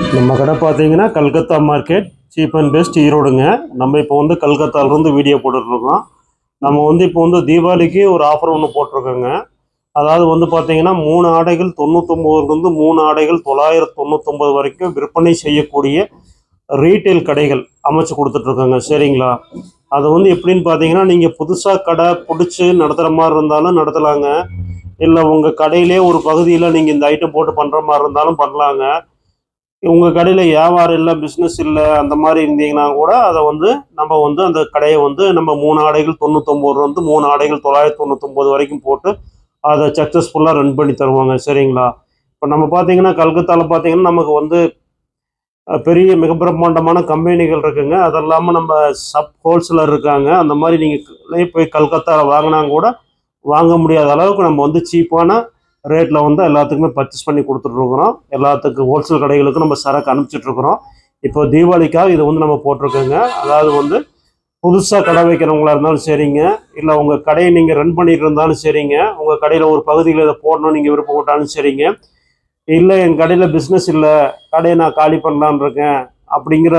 நம்ம கடை பார்த்தீங்கன்னா Calcutta market. Cheap and best ஈரோடுங்க. நம்ம இப்போ வந்து கல்கத்தாலேருந்து வீடியோ போட்டுட்ருக்கோம். நம்ம வந்து இப்போ வந்து தீபாவளிக்கு ஒரு ஆஃபர் ஒன்று போட்டிருக்கோங்க. அதாவது வந்து பார்த்தீங்கன்னா மூணு ஆடைகள் தொண்ணூத்தொம்போதுலேருந்து மூணு ஆடைகள் தொள்ளாயிரத்து தொண்ணூத்தொம்பது வரைக்கும் விற்பனை செய்யக்கூடிய ரீட்டைல் கடைகள் அமைச்சு கொடுத்துட்ருக்கோங்க. சரிங்களா? அது வந்து எப்படின்னு பார்த்தீங்கன்னா நீங்கள் புதுசாக கடை பிடிச்சி நடத்துகிற மாதிரி இருந்தாலும் நடத்தலாங்க. இல்லை உங்கள் கடையிலே ஒரு பகுதியில் நீங்கள் இந்த ஐட்டம் போட்டு பண்ணுற மாதிரி இருந்தாலும் பண்ணலாங்க. உங்கள் கடையில் வியாபாரம் இல்லை பிஸ்னஸ் இல்லை அந்த மாதிரி இருந்தீங்கன்னா கூட அதை வந்து நம்ம வந்து அந்த கடையை வந்து நம்ம மூணு ஆடைகள் தொண்ணூத்தொம்பது வந்து மூணு ஆடைகள் தொள்ளாயிரத்தி தொண்ணூத்தொம்பது வரைக்கும் போட்டு அதை சக்ஸஸ்ஃபுல்லாக ரன் பண்ணி தருவாங்க. சரிங்களா? இப்போ நம்ம பார்த்தீங்கன்னா கல்கத்தாவில் பார்த்தீங்கன்னா நமக்கு வந்து பெரிய மிக பிரம்மாண்டமான கம்பெனிகள் இருக்குங்க. அது இல்லாமல் நம்ம சப் ஹோல்சேலர் இருக்காங்க. அந்த மாதிரி நீங்கள் போய் கல்கத்தாவில் வாங்கினா கூட வாங்க முடியாத அளவுக்கு நம்ம வந்து சீப்பான ரேட்டில் வந்து எல்லாத்துக்குமே பர்ச்சேஸ் பண்ணி கொடுத்துட்ருக்குறோம். எல்லாத்துக்கும் ஹோல்சேல் கடைகளுக்கும் நம்ம சரக்கு அனுப்பிச்சிட்ருக்குறோம். இப்போ தீபாவளிக்காக இதை வந்து நம்ம போட்டிருக்கோங்க. அதாவது வந்து புதுசாக கடை வைக்கிறவங்களா இருந்தாலும் சரிங்க. இல்லை உங்கள் கடையை நீங்கள் ரன் பண்ணிட்டு இருந்தாலும் சரிங்க. உங்கள் கடையில் ஒரு பகுதியில் இதை போடணும் நீங்கள் விருப்பப்பட்டாலும் சரிங்க. இல்லை என் கடையில் பிஸ்னஸ் இல்லை. கடையை நான் காலி பண்ணலான்னு இருக்கேன். அப்படிங்கிற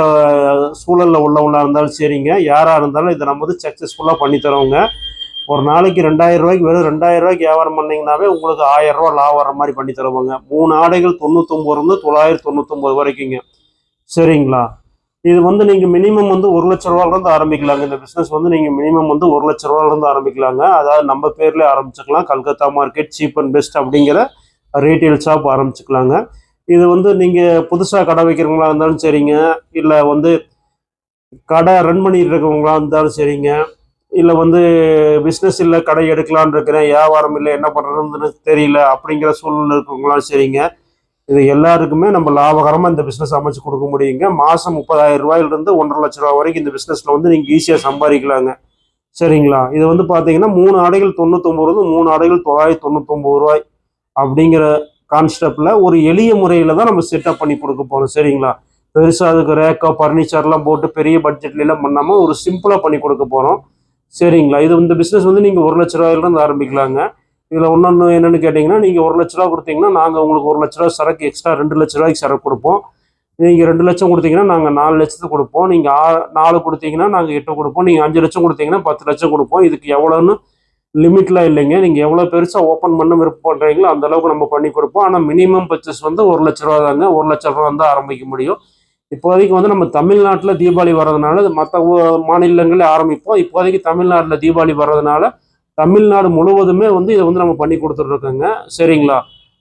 சூழலில் உள்ளவங்களாக இருந்தாலும் சரிங்க. யாராக இருந்தாலும் இதை நம்ம வந்து சக்ஸஸ்ஃபுல்லாக பண்ணி தரோங்க ஒரு நாளைக்கு ரெண்டாயிரம் ரூபாய்க்கு வெறும் ரெண்டாயிரம் ரூபாய்க்கு வியாபாரம் பண்ணீங்கன்னாவே உங்களுக்கு ஆயிரம் ரூபா லாபம் வர மாதிரி பண்ணி தருவாங்க. மூணு ஆடைகள் தொண்ணூத்தொம்பது இருந்து தொள்ளாயிரத்தி தொண்ணூத்தொம்பது வரைக்குங்க சரிங்களா? இது வந்து நீங்கள் மினிமம் வந்து ஒரு லட்ச ரூபாயிலிருந்து ஆரம்பிக்கலாங்க. இந்த பிஸ்னஸ் வந்து நீங்கள் மினிமம் வந்து ஒரு லட்ச ரூபாயிலிருந்து ஆரம்பிக்கலாங்க. அதாவது நம்ம பேர்லேயே ஆரம்பிச்சுக்கலாம். Calcutta market cheap and best அப்படிங்கிற ரீட்டைல் ஷாப் ஆரம்பிச்சுக்கலாங்க. இது வந்து நீங்கள் புதுசாக கடை வைக்கிறவங்களா இருந்தாலும் சரிங்க. இல்லை வந்து கடை ரன் பண்ணிட்டு இருக்கவங்களா இருந்தாலும் சரிங்க. இல்லை வந்து பிஸ்னஸ் இல்லை கடை எடுக்கலான்னு இருக்கிறேன் வியாபாரம் இல்லை என்ன பண்ணுறதுன்னு தெரியல அப்படிங்கிற சூழ்நிலை இருக்கவங்களாம் சரிங்க. இது எல்லாருக்குமே நம்ம லாபகரமாக இந்த பிஸ்னஸ் அமைச்சு கொடுக்க முடியுங்க. மாதம் முப்பதாயிரம் ரூபாயிலிருந்து ஒன்றரை லட்ச ரூபா வரைக்கும் இந்த பிஸ்னஸில் வந்து நீங்கள் ஈஸியாக சம்பாதிக்கலாங்க. சரிங்களா? இது வந்து பார்த்தீங்கன்னா மூணு ஆடைகள் தொண்ணூத்தொம்பது ரூபா மூணு ஆடைகள் தொள்ளாயிரத்தி தொண்ணூத்தொம்பது ரூபாய் அப்படிங்கிற கான்செப்டில் ஒரு எளிய முறையில் தான் நம்ம செட்டப் பண்ணி கொடுக்க போகிறோம் சரிங்களா? பெருசாக அதுக்கு ரேக்கோ ஃபர்னிச்சர்லாம் போட்டு பெரிய பட்ஜெட்லாம் பண்ணாமல் ஒரு சிம்பிளாக பண்ணி கொடுக்க போகிறோம் சரிங்களா? இது இந்த பிஸ்னஸ் வந்து நீங்கள் ஒரு லட்ச ரூபாயிலிருந்து ஆரம்பிக்கலாங்க. இதில் இன்னொன்று என்னென்னு கேட்டிங்கன்னா நீங்கள் ஒரு லட்ச ரூபா கொடுத்தீங்கன்னா நாங்கள் உங்களுக்கு ஒரு லட்ச ரூபா சரக்கு எக்ஸ்ட்ரா ரெண்டு லட்ச ரூபாய்க்கு சரக்கு கொடுப்போம். நீங்கள் ரெண்டு லட்சம் கொடுத்தீங்கன்னா நாங்கள் நாலு லட்சத்துக்கு கொடுப்போம். நீங்கள் ஆ நாலு கொடுத்தீங்கன்னா நாங்கள் எட்டு கொடுப்போம். நீங்கள் அஞ்சு லட்சம் கொடுத்தீங்கன்னா பத்து லட்சம் கொடுப்போம். இதுக்கு எவ்வளோன்னு லிமிட்லாம் இல்லைங்க. நீங்கள் எவ்வளோ பெருசாக ஓப்பன் பண்ண விருப்பம் பண்ணுறீங்களோ அந்த அளவுக்கு நம்ம பண்ணி கொடுப்போம். ஆனால் மினிமம் பர்ச்சேஸ் வந்து ஒரு லட்ச ரூபா தாங்க. ஒரு லட்ச ரூபா வந்து ஆரம்பிக்க முடியும். இப்போதைக்கு வந்து நம்ம தமிழ்நாட்டில் தீபாவளி வர்றதுனால மற்ற மாநிலங்களே ஆரம்பிப்போம். இப்போதைக்கு தமிழ்நாட்டில் தீபாவளி வர்றதுனால தமிழ்நாடு முழுவதுமே வந்து இதை வந்து நம்ம பண்ணி கொடுத்துட்ருக்கோங்க. சரிங்களா?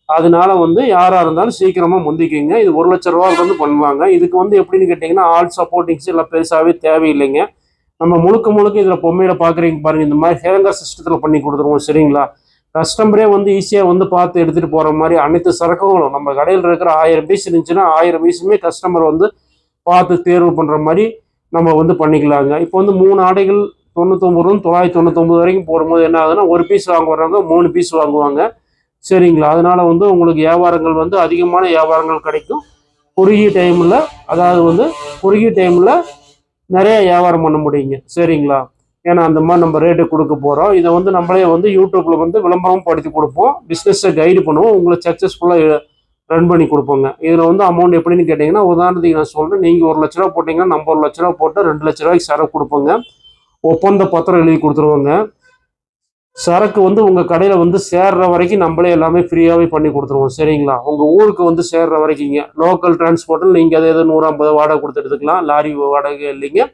அதனால வந்து யாராக இருந்தாலும் சீக்கிரமாக முந்திக்கிங்க. இது ஒரு லட்ச ரூபா வந்து பண்ணுவாங்க. இதுக்கு வந்து எப்படின்னு கேட்டிங்கன்னா ஆல் சப்போர்ட்டிங்ஸ் எல்லாம் பெருசாகவே தேவையில்லைங்க. நம்ம முழுக்க முழுக்க இதில் பொம்மையில பார்க்குறீங்க பாருங்கள் இந்த மாதிரி ஹேங்கர் சிஸ்டத்தில் பண்ணி கொடுத்துருவோம். சரிங்களா? கஸ்டமரே வந்து ஈஸியாக வந்து பார்த்து எடுத்துகிட்டு போகிற மாதிரி அனைத்து சரக்குகளும் நம்ம கடையில் இருக்கிற ஆயிரம் பீஸ் இருந்துச்சுன்னா ஆயிரம் பீஸுமே கஸ்டமர் வந்து பார்த்து தேர்வு பண்ணுற மாதிரி நம்ம வந்து பண்ணிக்கலாங்க. இப்போ வந்து மூணு ஆடைகள் தொண்ணூத்தொம்பது தொள்ளாயிரத்தி தொண்ணூத்தொம்பது வரைக்கும் போடும்போது என்ன ஆகுதுன்னா ஒரு பீஸ் வாங்க வர்றவங்க மூணு பீஸ் வாங்குவாங்க. சரிங்களா? அதனால் வந்து உங்களுக்கு வியாபாரங்கள் வந்து அதிகமான வியாபாரங்கள் கிடைக்கும். குறுகிய டைமில் அதாவது வந்து குறுகிய டைமில் நிறைய வியாபாரம் பண்ண முடியுங்க. சரிங்களா? ஏன்னா அந்த மாதிரி நம்ம ரேட்டு கொடுக்க போகிறோம் இதை வந்து நம்மளே வந்து யூடியூப்பில் வந்து விளம்பரம் படுத்தி கொடுப்போம். பிஸ்னஸை கைடு பண்ணுவோம். உங்களை சக்ஸஸ்ஃபுல்லாக ரன் பண்ணி கொடுப்போங்க. இதில் வந்து அமௌண்ட் எப்படின்னு கேட்டிங்கன்னா உதாரணத்துக்கு நான் சொல்கிறேன் நீங்கள் ஒரு லட்ச ரூபா போட்டிங்கன்னா நம்ம ஒரு லட்ச ரூபா போட்டு ரெண்டு லட்ச ரூபாய்க்கு சரக்கு கொடுப்போங்க. ஒப்பந்த பத்திரம் எழுதி கொடுத்துருவோங்க. சரக்கு வந்து உங்கள் கடையில் வந்து சேர்ற வரைக்கும் நம்மளே எல்லாமே ஃப்ரீயாகவே பண்ணி கொடுத்துருவோம். சரிங்களா? உங்கள் ஊருக்கு வந்து சேர்ற வரைக்குங்க லோக்கல் டிரான்ஸ்போர்ட்டில் நீங்கள் அதை எதோ நூற்றம்பது வாடகை கொடுத்து எடுத்துக்கலாம். லாரி வாடகை இல்லைங்க.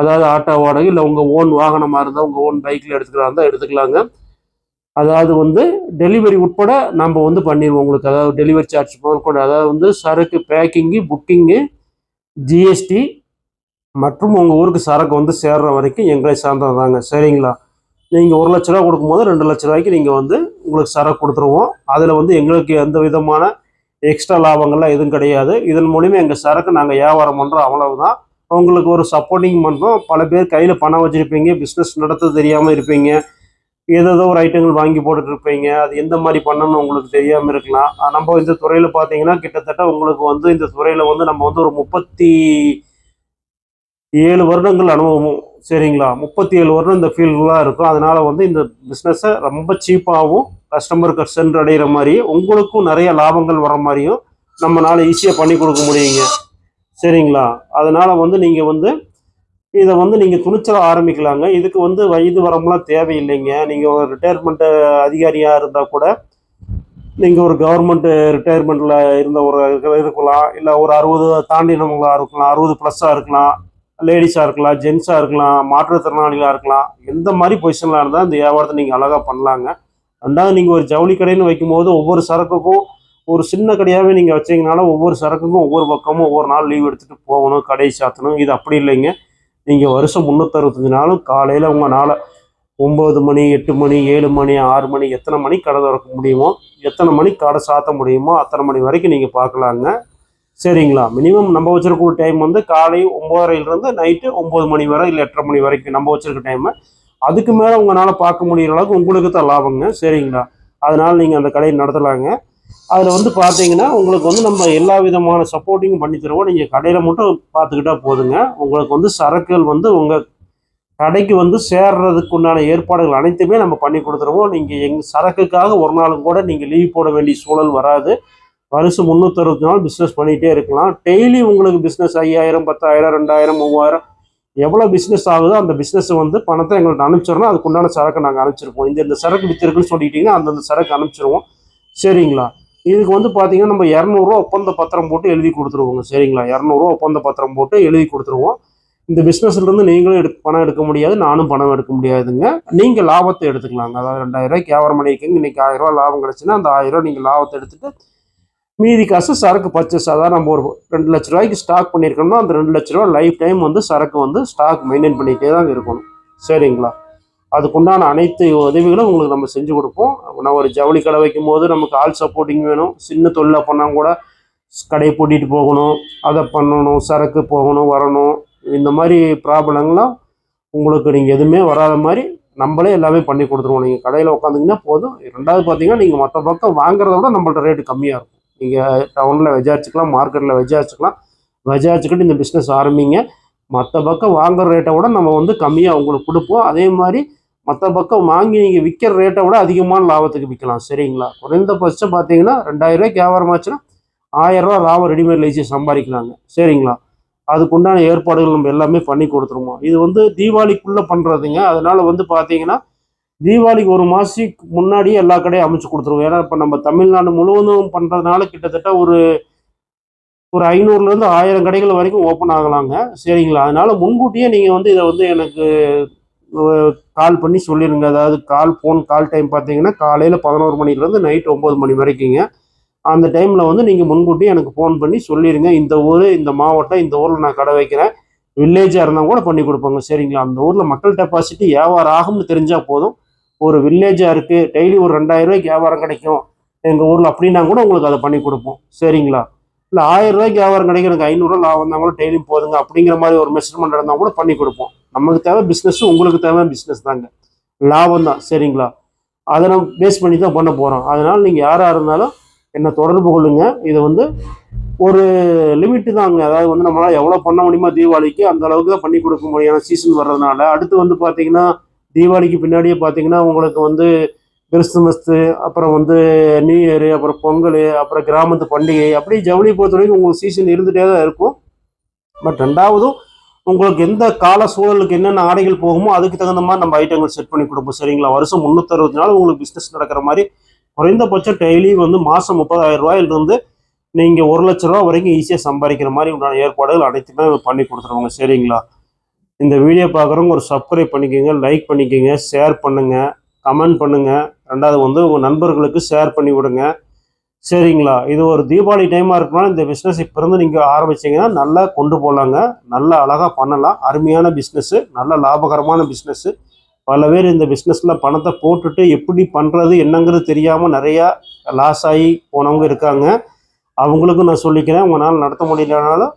அதாவது ஆட்டோ வாடகை இல்லை உங்கள் ஓன் வாகனமாக இருந்தால் உங்கள் ஓன் பைக்கில் எடுத்துக்கிறா இருந்தால் எடுத்துக்கலாங்க. அதாவது வந்து டெலிவரி உட்பட நம்ம வந்து பண்ணிடுவோம் உங்களுக்கு அதாவது டெலிவரி சார்ஜ் முதற்கொண்டு அதாவது வந்து சரக்கு பேக்கிங்கு புக்கிங்கு ஜிஎஸ்டி மற்றும் உங்கள் ஊருக்கு சரக்கு வந்து சேர்ற வரைக்கும் எங்களை சார்ந்ததாங்க சரிங்களா? நீங்கள் ஒரு லட்ச ரூபா கொடுக்கும்போது ரெண்டு லட்ச ரூபாய்க்கு நீங்கள் வந்து உங்களுக்கு சரக்கு கொடுத்துருவோம். அதில் வந்து எங்களுக்கு எந்த விதமான எக்ஸ்ட்ரா லாபங்கள்லாம் எதுவும் கிடையாது. இதன் மூலிமா எங்கள் சரக்கு நாங்கள் வியாபாரம் பண்ணுறோம் அவ்வளவுதான். உங்களுக்கு ஒரு சப்போர்ட்டிங் பண்ணுறோம் பல பேர் கையில் பணம் வச்சுருப்பீங்க. பிஸ்னஸ் நடத்த தெரியாமல் இருப்பீங்க. ஏதேதோ ஒரு ஐட்டங்கள் வாங்கி போட்டுட்டு இருப்பீங்க அது எந்த மாதிரி பண்ணணும்னு உங்களுக்கு தெரியாமல் இருக்கலாம். நம்ம இந்த துறையில் பார்த்தீங்கன்னா கிட்டத்தட்ட உங்களுக்கு வந்து இந்த துறையில் வந்து நம்ம வந்து ஒரு முப்பத்தி ஏழு வருடங்கள் அனுபவம். சரிங்களா? முப்பத்தி ஏழு வருடம் இந்த ஃபீல்டெலாம் இருக்கும். அதனால் வந்து இந்த பிஸ்னஸை ரொம்ப சீப்பாகவும் கஸ்டமருக்கு சென்றடைகிற மாதிரியும் உங்களுக்கும் நிறைய லாபங்கள் வர மாதிரியும் நம்மளால் ஈஸியாக பண்ணி கொடுக்க முடியுங்க. சரிங்களா? அதனால் வந்து நீங்கள் வந்து இதை வந்து நீங்கள் துணிச்சலாக ஆரம்பிக்கலாங்க. இதுக்கு வந்து வயது வரம்புலாம் தேவையில்லைங்க. நீங்கள் ஒரு ரிட்டையர்மெண்ட்டு அதிகாரியாக இருந்தால் கூட நீங்கள் ஒரு கவர்மெண்ட்டு ரிட்டையர்மெண்ட்டில் இருந்த ஒரு இருக்கலாம். இல்லை ஒரு அறுபது தாண்டினவங்களாக இருக்கலாம். அறுபது ப்ளஸ்ஸாக இருக்கலாம். லேடிஸாக இருக்கலாம் ஜென்ஸாக இருக்கலாம் மாற்றுத்திறனாளிகளாக இருக்கலாம். எந்த மாதிரி பொசிஷனில் இருந்தால் இந்த வியாபாரத்தை நீங்கள் அழகாக பண்ணலாங்க. ரெண்டாவது நீங்கள் ஒரு ஜவுளி கடைன்னு வைக்கும்போது ஒவ்வொரு சரக்குக்கும் ஒரு சின்ன கடையாகவே நீங்கள் வச்சீங்கனால ஒவ்வொரு சரக்குக்கும் ஒவ்வொரு பக்கமும் ஒவ்வொரு நாள் லீவ் எடுத்துகிட்டு போகணும் கடை சாத்தணும். இது அப்படி இல்லைங்க. நீங்கள் வருஷம் முந்நூற்றறுபத்தஞ்சு நாளும் காலையில் உங்கள் நாளை ஒம்பது மணி எட்டு மணி ஏழு மணி ஆறு மணி எத்தனை மணி கடை திறக்க முடியுமோ எத்தனை மணி கடை சாத்த முடியுமோ அத்தனை மணி வரைக்கும் நீங்கள் பார்க்கலாங்க சரிங்களா? மினிமம் நம்ம வச்சுருக்க டைம் வந்து காலை ஒம்பதரைலேருந்து நைட்டு ஒம்பது மணி வரை இல்லை எட்டரை மணி வரைக்கும் நம்ம வச்சிருக்க டைமு அதுக்கு மேலே உங்களால் பார்க்க முடிகிற அளவுக்கு உங்களுக்கு தான் லாபங்க. சரிங்களா? அதனால் நீங்கள் அந்த கடையை நடத்தலாங்க. அதில் வந்து பார்த்தீங்கன்னா உங்களுக்கு வந்து நம்ம எல்லா விதமான சப்போர்ட்டிங்கும் பண்ணி தருவோம் நீங்கள் கடையில் மட்டும் பார்த்துக்கிட்டா போதுங்க. உங்களுக்கு வந்து சரக்குகள் வந்து உங்கள் கடைக்கு வந்து சேர்றதுக்கு உண்டான ஏற்பாடுகள் அனைத்துமே நம்ம பண்ணி கொடுத்துருவோம். நீங்கள் எங்கள் சரக்குக்காக ஒரு நாளும் கூட நீங்கள் லீவ் போட வேண்டிய சூழல் வராது. வருஷம் முந்நூற்றறுபத்தி நாள் பிஸ்னஸ் பண்ணிகிட்டே இருக்கலாம். டெய்லி உங்களுக்கு பிஸ்னஸ் ஐயாயிரம் பத்தாயிரம் ரெண்டாயிரம் மூவாயிரம் எவ்வளோ பிஸ்னஸ் ஆகுதோ அந்த பிஸ்னஸை வந்து பணத்தை எங்கள்கிட்ட அனுப்பிச்சிடணும். அதுக்குண்டான சரக்கு நாங்கள் அனுப்பிச்சிருப்போம். இந்த இந்த சரக்கு வித்திருக்குன்னு சொல்லிட்டீங்கன்னா அந்தந்த சரக்கு அனுப்பிச்சிருவோம். சரிங்களா? இதுக்கு வந்து பார்த்தீங்கன்னா நம்ம இரநூறுவா ஒப்பந்த பத்திரம் போட்டு எழுதி கொடுத்துருவோங்க. சரிங்களா? இரநூறுவா ஒப்பந்த பத்திரம் போட்டு எழுதி கொடுத்துருவோம். இந்த பிஸ்னஸ்லேருந்து நீங்களும் எடு பணம் எடுக்க முடியாது நானும் பணம் எடுக்க முடியாதுங்க. நீங்கள் லாபத்தை எடுத்துக்கலாங்க. அதாவது ரெண்டாயிரம் ரூபாய்க்கு வியாபாரம் பண்ணிக்கங்க இன்னைக்கு லாபம் கிடைச்சுன்னா அந்த ஆயிரரூவா நீங்கள் லாபத்தை எடுத்துட்டு மீதி காசு சரக்கு பர்ச்சேஸ் அதாவது நம்ம ஒரு ரெண்டு லட்ச ரூபாய்க்கு ஸ்டாக் பண்ணியிருக்கோம்னா அந்த ரெண்டு லட்ச ரூபா லைஃப் டைம் வந்து சரக்கு வந்து ஸ்டாக் மெயின்டைன் பண்ணிகிட்டே தான் இருக்கணும். சரிங்களா? அதுக்குண்டான அனைத்து உதவிகளும் உங்களுக்கு நம்ம செஞ்சு கொடுப்போம். நான் ஒரு ஜவுளி கடை வைக்கும் போது நமக்கு ஆள் சப்போர்ட்டிங் வேணும். சின்ன தொழிலை பண்ணால் கூட கடையை பூட்டிட்டு போகணும். அதை பண்ணணும் சரக்கு போகணும் வரணும். இந்த மாதிரி ப்ராப்ளங்கள்லாம் உங்களுக்கு நீங்கள் எதுவுமே வராத மாதிரி நம்மளே எல்லாமே பண்ணி கொடுத்துருவோம். நீங்கள் கடையில் உட்காந்துங்கன்னா போதும். ரெண்டாவது பார்த்தீங்கன்னா நீங்கள் மற்ற பக்கம் வாங்குறத விட நம்மள்ட்ட ரேட்டு கம்மியாக இருக்கும். நீங்கள் டவுனில் விசாரிச்சுக்கலாம் மார்க்கெட்டில் விசாரிச்சுக்கலாம் விசாரிச்சுக்கிட்டு இந்த பிஸ்னஸ் ஆரம்பிங்க. மற்ற பக்கம் வாங்குற ரேட்டை விட நம்ம வந்து கம்மியாக உங்களுக்கு கொடுப்போம். அதே மாதிரி மற்ற பக்கம் வாங்கி நீங்கள் விற்கிற ரேட்டை விட அதிகமான லாபத்துக்கு விற்கலாம் சரிங்களா? குறைந்தபட்சம் பார்த்தீங்கன்னா ரெண்டாயிரம் ரூபாய்க்கு வியாபாரம் ஆச்சுன்னா ஆயிரம் ரூபா லாபம் ரெடிமேட் லைச்சு சம்பாதிக்கலாங்க. சரிங்களா? அதுக்குண்டான ஏற்பாடுகள் நம்ம எல்லாமே பண்ணி கொடுத்துருவோம். இது வந்து தீபாவளிக்குள்ளே பண்ணுறதுங்க அதனால் வந்து பார்த்தீங்கன்னா தீபாவளிக்கு ஒரு மாதத்துக்கு முன்னாடியே எல்லா கடையும் அமைச்சு கொடுத்துருவோம். ஏன்னா இப்போ நம்ம தமிழ்நாடு முழுவதும் பண்ணுறதுனால கிட்டத்தட்ட ஒரு ஒரு ஐநூறுலேருந்து ஆயிரம் கடைகள் வரைக்கும் ஓப்பன் ஆகலாங்க. சரிங்களா? அதனால் முன்கூட்டியே நீங்கள் வந்து இதை வந்து எனக்கு கால் பண்ணி சொல்லிடுங்க அதாவது கால் ஃபோன் கால் டைம் பார்த்தீங்கன்னா காலையில் பதினோரு மணிலேருந்து நைட் ஒம்பது மணி வரைக்குங்க. அந்த டைமில் வந்து நீங்கள் முன்கூட்டி எனக்கு ஃபோன் பண்ணி சொல்லிடுங்க இந்த ஊர் இந்த மாவட்டம் இந்த ஊரில் நான் கடை வைக்கிறேன். வில்லேஜாக இருந்தால் கூட பண்ணி கொடுப்பாங்க. சரிங்களா? அந்த ஊரில் மக்கள் டெபாசிட்டி வியாபாரம் ஆகும்னு தெரிஞ்சால் போதும். ஒரு வில்லேஜாக இருக்குது டெய்லி ஒரு ரெண்டாயிரம் ரூபாய்க்கு வியாபாரம் கிடைக்கும். எங்கள் ஊரில் அப்படின்னா கூட உங்களுக்கு அதை பண்ணி கொடுப்போம். சரிங்களா? இல்லை ஆயிரம் ரூபாய்க்கு வியாபாரம் கிடைக்கும். எனக்கு ஐநூறுரூவா லாபம் வந்தால் கூட டெய்லியும் போதுங்க. அப்படிங்கிற மாதிரி ஒரு மெஷர்மெண்ட் இருந்தால் கூட பண்ணி கொடுப்போம். நமக்கு தேவை பிஸ்னஸும் உங்களுக்கு தேவை பிஸ்னஸ் தாங்க. லாபம் தான். சரிங்களா? அதை நம்ம பேஸ் பண்ணி தான் பண்ண போகிறோம் அதனால் நீங்கள் யாராக இருந்தாலும் என்னை தொடர்பு கொள்ளுங்கள் இதை வந்து ஒரு லிமிட்டு தாங்க. அதாவது வந்து நம்மளால் எவ்வளோ பண்ண முடியுமோ தீபாவளிக்கு அந்த அளவுக்கு தான் பண்ணி கொடுக்க முடியும். சீசன் வர்றதுனால. அடுத்து வந்து பார்த்தீங்கன்னா தீபாவளிக்கு பின்னாடியே பார்த்தீங்கன்னா உங்களுக்கு வந்து கிறிஸ்துமஸ்து அப்புறம் வந்து நியூ இயரு அப்புறம் பொங்கல் அப்புறம் கிராமத்து பண்டிகை அப்படி ஜவுளி பொறுத்த வரைக்கும் உங்களுக்கு சீசன் இருந்துகிட்டே தான் இருக்கும். பட் ரெண்டாவதும் உங்களுக்கு எந்த கால சூழலுக்கு என்னென்ன ஆடைகள் போகுமோ அதுக்கு தகுந்த மாதிரி நம்ம ஐட்டங்கள் செட் பண்ணி கொடுப்போம். சரிங்களா? வருஷம் முந்நூற்றறுபது நாள் உங்களுக்கு பிஸ்னஸ் நடக்கிற மாதிரி குறைந்தபட்சம் டெய்லி வந்து மாதம் முப்பதாயிரம் ரூபாயிலிருந்து நீங்கள் ஒரு லட்ச ரூபா வரைக்கும் ஈஸியாக சம்பாதிக்கிற மாதிரி உண்டான ஏற்பாடுகள் அனைத்துமே பண்ணி கொடுத்துருவாங்க. சரிங்களா? இந்த வீடியோ பார்க்குறவங்க ஒரு சப்ஸ்கிரைப் பண்ணிக்கோங்க லைக் பண்ணிக்கோங்க ஷேர் பண்ணுங்கள் கமெண்ட் பண்ணுங்கள் ரெண்டாவது வந்து உங்கள் நண்பர்களுக்கு ஷேர் பண்ணி விடுங்க. சரிங்களா? இது ஒரு தீபாவளி டைமாக இருக்கனால இந்த பிஸ்னஸ் இப்போ இருந்து நீங்கள் ஆரம்பிச்சிங்கன்னா நல்லா கொண்டு போகலாங்க நல்லா அழகாக பண்ணலாம். அருமையான பிஸ்னஸ்ஸு நல்ல லாபகரமான பிஸ்னஸ்ஸு பல பேர் இந்த பிஸ்னஸில் பணத்தை போட்டுட்டு எப்படி பண்ணுறது என்னங்கிறது தெரியாமல் நிறையா லாஸ் ஆகி போனவங்க இருக்காங்க. அவங்களுக்கும் நான் சொல்லிக்கிறேன். உங்களால் நடத்த முடியலனாலும்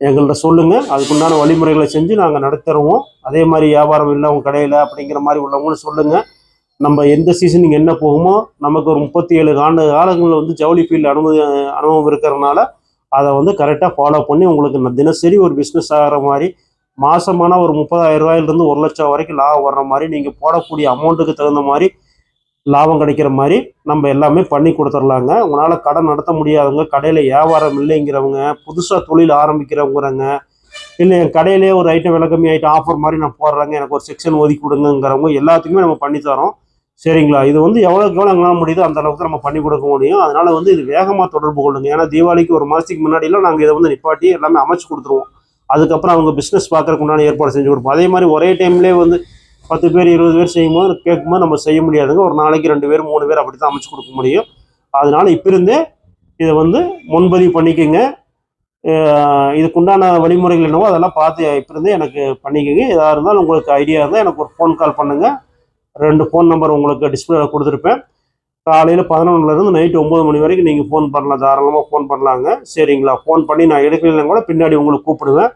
எங்கள்கிட்ட சொல்லுங்கள் அதுக்குண்டான வழிமுறைகளை செஞ்சு நாங்கள் நடத்துருவோம் அதே மாதிரி வியாபாரம் இல்லை உங்கள் கடையில் அப்படிங்கிற மாதிரி உள்ளவங்களும் சொல்லுங்கள் நம்ம எந்த சீசனுக்கு என்ன போகுமோ நமக்கு ஒரு முப்பத்தி ஏழு ஆண்டு காலங்களில் வந்து ஜவுளி ஃபீல்டு அனுமதி அனுபவம் இருக்கிறதுனால அதை வந்து கரெக்டாக ஃபாலோ பண்ணி உங்களுக்கு தினசரி ஒரு பிஸ்னஸ் ஆகிற மாதிரி மாதமான ஒரு முப்பதாயிரம் ரூபாயிலிருந்து ஒரு லட்சம் வரைக்கும் லாபம் வர்ற மாதிரி நீங்கள் போடக்கூடிய அமௌண்ட்டுக்கு தகுந்த மாதிரி லாபம் கிடைக்கிற மாதிரி நம்ம எல்லாமே பண்ணி கொடுத்துர்லாங்க உங்களால் கடை நடத்த முடியாதவங்க கடையில் வியாபாரம் இல்லைங்கிறவங்க புதுசாக தொழில் ஆரம்பிக்கிறவங்கிறவங்க இல்லை என் கடையிலே ஒரு ஐட்டம் விலை கம்மி ஐட்டம் ஆஃபர் மாதிரி நான் போடுறேங்க எனக்கு ஒரு செக்ஷன் ஒதுக்கி கொடுங்கிறவங்க எல்லாத்துக்குமே நம்ம பண்ணி தரோம். சரிங்களா? இது வந்து எவ்வளோக்கு எவ்வளோ எங்களால் முடியுதோ அந்த அளவுக்கு நம்ம பண்ணி கொடுக்க முடியும். அதனால் வந்து இது வேகமாக தொடர்பு கொள்ளுங்க. ஏன்னா தீபாவளிக்கு ஒரு மாதத்துக்கு முன்னாடிலாம் நாங்கள் இதை வந்து நிப்பாட்டி எல்லாமே அமைச்சு கொடுத்துருவோம். அதுக்கப்புறம் அவங்க பிஸ்னஸ் பார்க்கறதுக்கு உண்டான ஏற்பாடு செஞ்சு கொடுப்போம். அதே மாதிரி ஒரே டைம்லேயே வந்து பத்து பேர் இருபது பேர் செய்யும்போது கேட்கும்போது நம்ம செய்ய முடியாதுங்க. ஒரு நாளைக்கு ரெண்டு பேர் மூணு பேர் அப்படி தான் அமைச்சு கொடுக்க முடியும். அதனால இப்போ இருந்தே இதை வந்து முன்பதிவு பண்ணிக்கோங்க. இதுக்குண்டான வழிமுறைகள் என்னவோ அதெல்லாம் பார்த்து இப்போ இருந்தே எனக்கு பண்ணிக்கோங்க. எதாக இருந்தாலும் உங்களுக்கு ஐடியா இருந்தால் எனக்கு ஒரு ஃபோன் கால் பண்ணுங்கள் ரெண்டு ஃபோன் நம்பர் உங்களுக்கு டிஸ்பிளேல கொடுத்துருப்பேன். காலையில் பதினொன்றுலேருந்து நைட்டு ஒம்பது மணி வரைக்கும் நீங்கள் ஃபோன் பண்ணலாம். தாராளமாக ஃபோன் பண்ணலாங்க. சரிங்களா? ஃபோன் பண்ணி நான் எடுக்கலைன்னா கூட பின்னாடி உங்களுக்கு கூப்பிடுவேன்.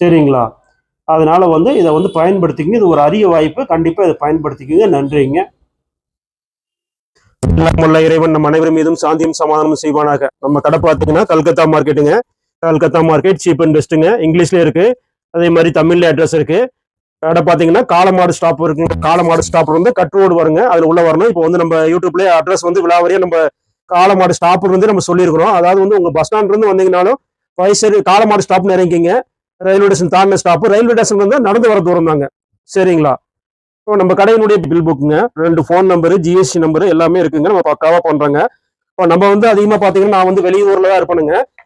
சரிங்களா? அதனால் வந்து இதை வந்து பயன்படுத்திக்கங்க. இது ஒரு அரிய வாய்ப்பு. கண்டிப்பாக இதை பயன்படுத்திக்கங்க. நன்றிங்க. உள்ள இறைவன் நம்ம அனைவரும் மீதும் சாந்தியும் சமாதானமும் செய்வானாக. நம்ம கடை பார்த்தீங்கன்னா கல்கத்தா மார்க்கெட்டுங்க கல்கத்தா மார்க்கெட் சீப் அண்ட் பெஸ்ட்டுங்க இங்கிலீஷ்லேயே இருக்குது அதே மாதிரி தமிழ்ல அட்ரஸ் இருக்குது கடை பார்த்தீங்கன்னா காலமாடு ஸ்டாப் இருக்குங்க காலமாடு ஸ்டாப் வந்து கட் ரோடு வருங்க. அதில் உள்ள வரணும். இப்போ வந்து நம்ம யூடியூப்லேயே அட்ரஸ் வந்து விழாவரியா நம்ம காலமாடு ஸ்டாப் வந்து நம்ம சொல்லியிருக்கிறோம். அதாவது வந்து உங்க பஸ் ஸ்டாண்ட் இருந்து வந்தீங்கனாலும் வயசு காலமாடு ஸ்டாப்னு இறங்கிங்க ரயில்வே ஸ்டேஷன் தாண்டின ஸ்டாப்பு ரயில்வே ஸ்டேஷன் வந்து நடந்து வர தூரம் தாங்க. சரிங்களா? இப்போ நம்ம கடையினுடைய பில் புக்குங்க ரெண்டு ஃபோன் நம்பரு ஜிஎஸ்டி நம்பரு எல்லாமே இருக்குங்க. நம்ம பக்காவாக பண்றோங்க. இப்போ நம்ம வந்து அதிகமாக பார்த்தீங்கன்னா நான் வந்து வெளியூரில் தான் இருப்பேனுங்க.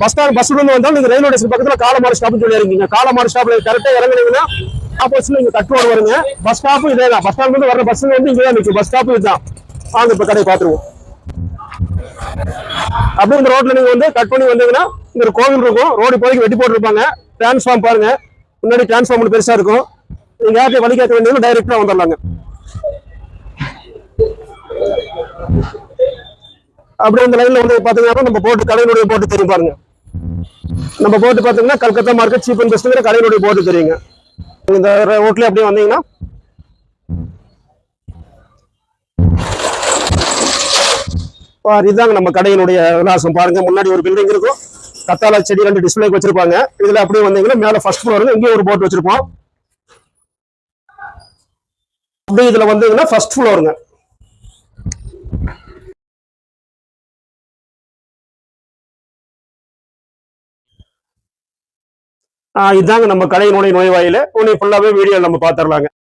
பஸ் ஸ்டாண்ட் பஸ்ல இருந்து வந்தாலும் நீங்க ரயில்வே ஸ்டேஷன் பக்கத்துல காலமாறு ஸ்டாப்னு சொல்லி இருக்கீங்க காலமாறு ஸ்டாப்ல கரெக்டா இறங்குனீங்கன்னா ஆப்போசிட்ல இங்க கட் ரோடு வருங்க பஸ் ஸ்டாப்பும் இதே தான் பஸ் ஸ்டாண்ட் வந்து வர பஸ் வந்து இங்கே தான் நிற்கும் பஸ் ஸ்டாப் இதுதான். வாங்க இப்ப கடையை பார்த்துருவோம். அப்படியே இந்த ரோட்ல நீங்க வந்து கட் பண்ணி வந்தீங்கன்னா இங்க ஒரு கோவில் இருக்கும். ரோடு இப்போதைக்கு வெட்டி போட்டுருப்பாங்க. டிரான்ஸ்ஃபார்ம் பாருங்க. முன்னாடி டிரான்ஸ்ஃபார்ம் பெருசா இருக்கும். நீங்க யார்கிட்ட வழி கேட்க வேண்டியது டைரக்டா வந்துடலாங்க. அப்படியே இந்த லைன்ல வந்து பாத்தீங்கன்னா நம்ம போட்டு கடையினுடைய போட்டு தெரியும் பாருங்க. நம்ம போட்டு பார்த்தீங்கன்னா கல்கத்தா மார்க்கெட் சீப் அண்ட் பெஸ்ட்டுங்கிற கடையினுடைய போட்டு தெரியுங்க. இந்த ரோட்லேயே அப்படியே வந்தீங்கன்னா. பாரு, நம்ம கடையினுடைய விலாசம். பாருங்க முன்னாடி ஒரு பில்டிங் இருக்கும். கத்தாழ செடி ரெண்டு டிஸ்பிளேக்கு வச்சிருப்பாங்க. இதுல அப்படியே வந்தீங்கன்னா மேல ஃபர்ஸ்ட் ஃப்ளோர் இங்கேயும் ஒரு போட்டு வச்சிருப்போம். அப்படியே இதுல வந்தீங்கன்னா ஃபர்ஸ்ட் ஃப்ளோருங்க இதாங்க நம்ம கடையினுடைய நுழைவாயில. உன்னை ஃபுல்லாவே வீடியோ நம்ம பாத்துரலாங்க.